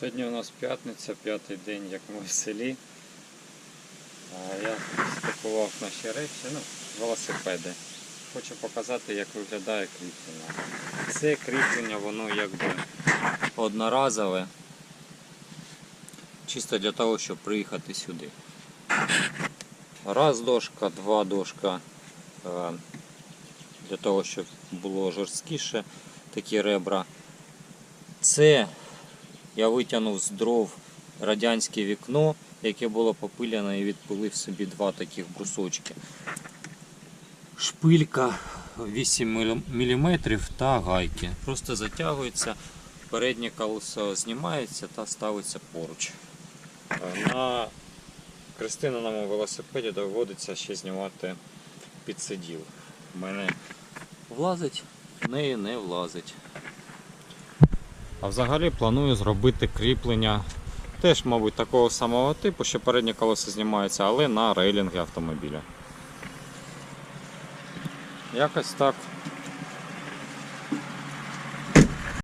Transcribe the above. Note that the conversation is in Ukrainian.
Сьогодні у нас п'ятниця, п'ятий день, як ми в селі. Я спакував наші речі, ну, велосипеди. Хочу показати, як виглядає кріплення. Це кріплення, воно якби одноразове. Чисто для того, щоб приїхати сюди. Раз дошка, два дошка. е, Для того, щоб було жорсткіше такі ребра. Це я витягнув з дров радянське вікно, яке було попиляне і відпилив собі два таких брусочки. Шпилька 8 мм та гайки. Просто затягується, переднє колесо знімається та ставиться поруч. На крестинному велосипеді доводиться ще знімати підсиділ. У мене влазить, в неї не влазить. А взагалі планую зробити кріплення теж, мабуть, такого самого типу, що переднє колесо знімається, але на рейлінги автомобіля. Якось так.